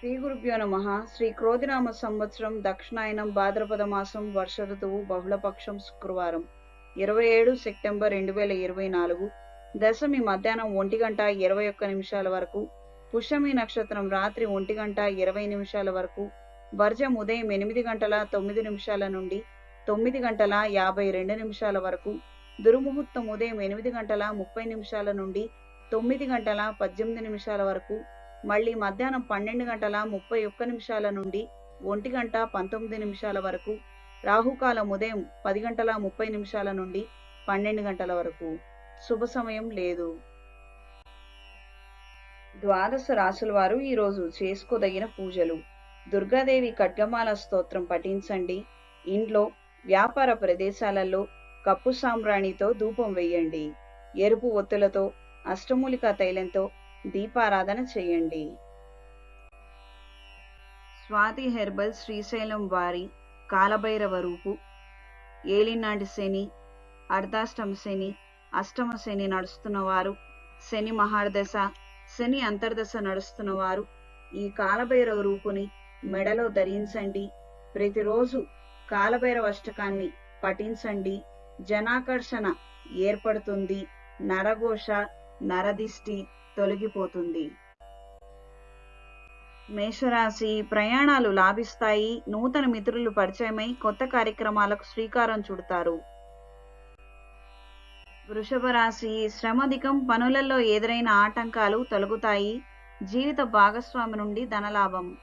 శ్రీ గురుభ్యో నమ. శ్రీ క్రోధినామ సంవత్సరం దక్షిణాయనం భాద్రపద మాసం వర్ష ఋతువు బహుళపక్షం శుక్రవారం. ఇరవై ఏడు సెప్టెంబర్ రెండు వేల ఇరవై నాలుగు. దశమి మధ్యాహ్నం ఒంటి గంట ఇరవై ఒక్క నిమిషాల వరకు. పుష్యమి నక్షత్రం రాత్రి ఒంటి గంట ఇరవై నిమిషాల వరకు. వర్జం ఉదయం ఎనిమిది గంటల తొమ్మిది నిమిషాల నుండి తొమ్మిది గంటల యాభై రెండు నిమిషాల వరకు. దుర్ముహూర్తం ఉదయం ఎనిమిది గంటల ముప్పై నిమిషాల నుండి తొమ్మిది గంటల పద్దెనిమిది నిమిషాల వరకు. మళ్ళీ మధ్యాహ్నం పన్నెండు గంటల ముప్పై ఒక్క నిమిషాల నుండి ఒంటి గంట పంతొమ్మిది నిమిషాల వరకు రాహుకాలం ఉదయం పది గంటల ముప్పై నిమిషాల నుండి పన్నెండు గంటల వరకు. శుభ సమయం లేదు. ద్వాదశ రాసుల వారు ఈరోజు చేసుకోదగిన పూజలు. దుర్గాదేవి ఖడ్గమాల స్తోత్రం పఠించండి. ఇంట్లో వ్యాపార ప్రదేశాలలో కప్పు సాంబ్రాణితో ధూపం వేయండి. ఎరుపు ఒత్తులతో అష్టమూలికా తైలంతో దీపారాధన చేయండి. స్వాతి హెర్బల్ శ్రీశైలం వారి కాలభైరవ రూపు. ఏలినాటి శని అర్ధాష్టమ శని అష్టమ శని నడుస్తున్నవారు. శని మహార్దశ శని అంతర్దశ నడుస్తున్నవారు. ఈ కాలభైరవ రూపుని మెడలో ధరించండి. ప్రతిరోజు కాలభైరవ అష్టకాన్ని పఠించండి. జనాకర్షణ ఏర్పడుతుంది. నరఘోష నరదిష్టి తొలగిపోతుంది. మేషరాశి ప్రయాణాలు లాభిస్తాయి. నూతన మిత్రులు పరిచయమై కొత్త కార్యక్రమాలకు శ్రీకారం చుడతారు. వృషభ రాశి శ్రమధికం పనులలో ఎదురైన ఆటంకాలు తొలగుతాయి. జీవిత భాగస్వామి నుండి ధనలాభం.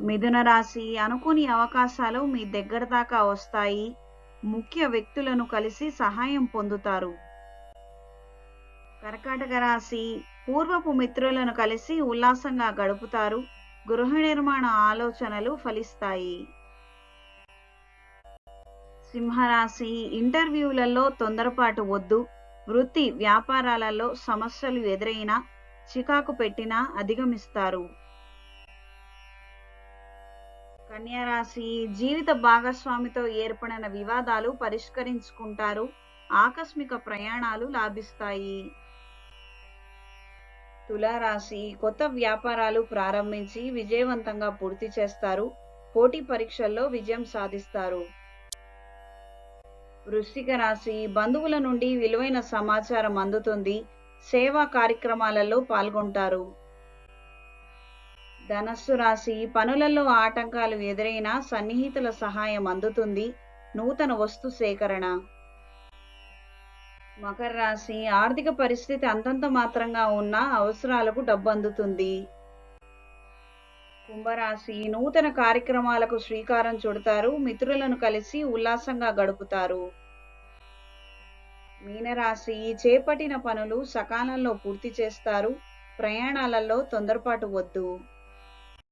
మిథున రాశి అనుకోని అవకాశాలు మీ దగ్గర దాకా వస్తాయి. ముఖ్య వ్యక్తులను కలిసి సహాయం పొందుతారు. కర్కాటక రాశి పూర్వపు మిత్రులను కలిసి ఉల్లాసంగా గడుపుతారు. గృహ నిర్మాణ ఆలోచనలు ఫలిస్తాయి. సింహరాశి ఇంటర్వ్యూలలో తొందరపాటు వద్దు. వృత్తి వ్యాపారాలలో సమస్యలు ఎదురైనా చికాకు పెట్టినా అధిగమిస్తారు. కన్యారాశి జీవిత భాగస్వామితో ఏర్పడిన వివాదాలు పరిష్కరించుకుంటారు. ఆకస్మిక ప్రయాణాలు లాభిస్తాయి. తులారాశి కొత్త వ్యాపారాలు ప్రారంభించి విజయవంతంగా పూర్తి చేస్తారు. పోటీ పరీక్షల్లో విజయం సాధిస్తారు. వృశ్చిక రాశి బంధువుల నుండి విలువైన సమాచారం అందుతుంది. సేవా కార్యక్రమాలలో పాల్గొంటారు. ధనస్సు రాశి పనులలో ఆటంకాలు ఎదురైనా సన్నిహితుల సహాయం అందుతుంది. నూతన వస్తు సేకరణ. మకర రాశి ఆర్థిక పరిస్థితి అంతంత మాత్రంగా ఉన్న అవసరాలకు డబ్బు అందుతుంది కుంభరాశి నూతన కార్యక్రమాలకు శ్రీకారం చుడతారు. మిత్రులను కలిసి ఉల్లాసంగా గడుపుతారు. మీనరాశి చేపట్టిన పనులు సకాలంలో పూర్తి చేస్తారు. ప్రయాణాలలో తొందరపాటు వద్దు.